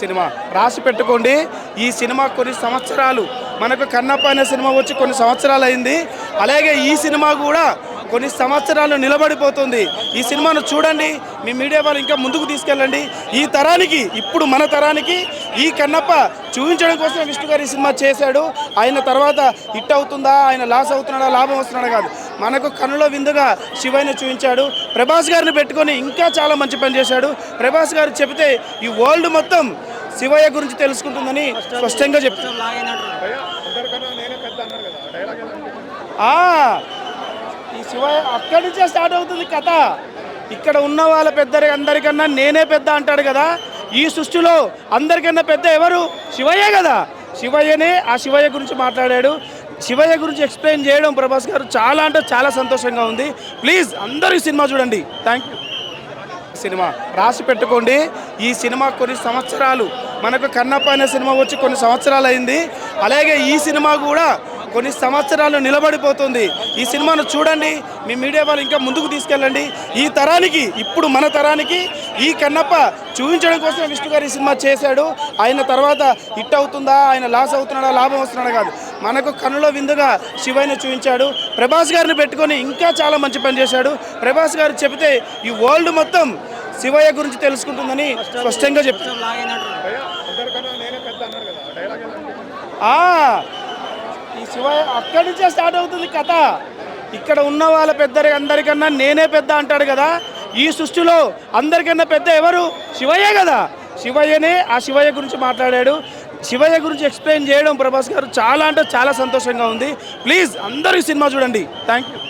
Cinema. రాసి పెట్టుకోండి. ఈ సినిమా కొన్ని సంవత్సరాలు మనకు కన్నప్ప అనే సినిమా వచ్చి కొన్ని సంవత్సరాలు అయింది అలాగే ఈ సినిమా కూడా కొన్ని సంవత్సరాలు నిలబడిపోతుంది. ఈ సినిమాను చూడండి. మీ మీడియా వాళ్ళు ఇంకా ముందుకు తీసుకెళ్ళండి. ఈ తరానికి ఇప్పుడు మన తరానికి ఈ కన్నప్ప చూపించడం కోసం విష్ణు గారు ఈ సినిమా చేశాడు. ఆయన తర్వాత హిట్ అవుతుందా? ఆయన లాస్ అవుతున్నాడా? లాభం వస్తున్నాడా కాదు. మనకు కన్నులో విందుగా శివయ్యను చూపించాడు. ప్రభాస్ గారిని పెట్టుకొని ఇంకా చాలా మంచి పని చేశాడు. ప్రభాస్ గారు చెబితే ఈ వరల్డ్ మొత్తం శివయ్య గురించి తెలుసుకుంటుందని స్పష్టంగా చెప్తాను ఆ, ఈ శివయ్య అక్కడి నుంచే స్టార్ట్ అవుతుంది కథ. ఇక్కడ ఉన్న వాళ్ళ పెద్ద అందరికన్నా నేనే పెద్ద అంటాడు కదా. ఈ సృష్టిలో అందరికన్నా పెద్ద ఎవరు? శివయ్య కదా. శివయ్యనే ఆ శివయ్య గురించి మాట్లాడాడు. శివయ్య గురించి ఎక్స్ప్లెయిన్ చేయడం ప్రభాస్ గారు చాలా అంటే చాలా సంతోషంగా ఉంది. ప్లీజ్ అందరూ సినిమా చూడండి. Thank you cinema. రాసి పెట్టుకోండి. ఈ సినిమా కొన్ని సంవత్సరాలు. మనకు కన్నప్ప అనే సినిమా వచ్చి కొన్ని సంవత్సరాలు అయింది అలాగే ఈ సినిమా కూడా కొన్ని సంవత్సరాలు నిలబడిపోతుంది. ఈ సినిమాను చూడండి మీ మీడియా వాళ్ళు ఇంకా ముందుకు తీసుకెళ్ళండి. ఈ తరానికి ఇప్పుడు మన తరానికి ఈ కన్నప్ప చూపించడం కోసం విష్ణు గారు ఈ సినిమా చేశాడు. ఆయన తర్వాత హిట్ అవుతుందా ఆయన లాస్ అవుతున్నాడా లాభం వస్తున్నాడా కాదు. మనకు కన్నుల విందుగా శివయ్యను చూపించాడు. ప్రభాస్ గారిని పెట్టుకొని ఇంకా చాలా మంచి పని చేశాడు. ప్రభాస్ గారు చెబితే ఈ వరల్డ్ మొత్తం శివయ్య గురించి తెలుసుకుంటుందని స్పష్టంగా చెప్తాను ఈ శివయ్య అక్కడి నుంచే స్టార్ట్ అవుతుంది కథ. ఇక్కడ ఉన్న వాళ్ళ పెద్ద అందరికన్నా నేనే పెద్ద అంటాడు కదా. ఈ సృష్టిలో అందరికన్నా పెద్ద ఎవరు? శివయ్య కదా. శివయ్యనే ఆ శివయ్య గురించి మాట్లాడాడు. శివయ్య గురించి ఎక్స్ప్లెయిన్ చేయడం ప్రభాస్ గారు చాలా అంటే చాలా సంతోషంగా ఉంది. ప్లీజ్ అందరూ సినిమా చూడండి. Thank you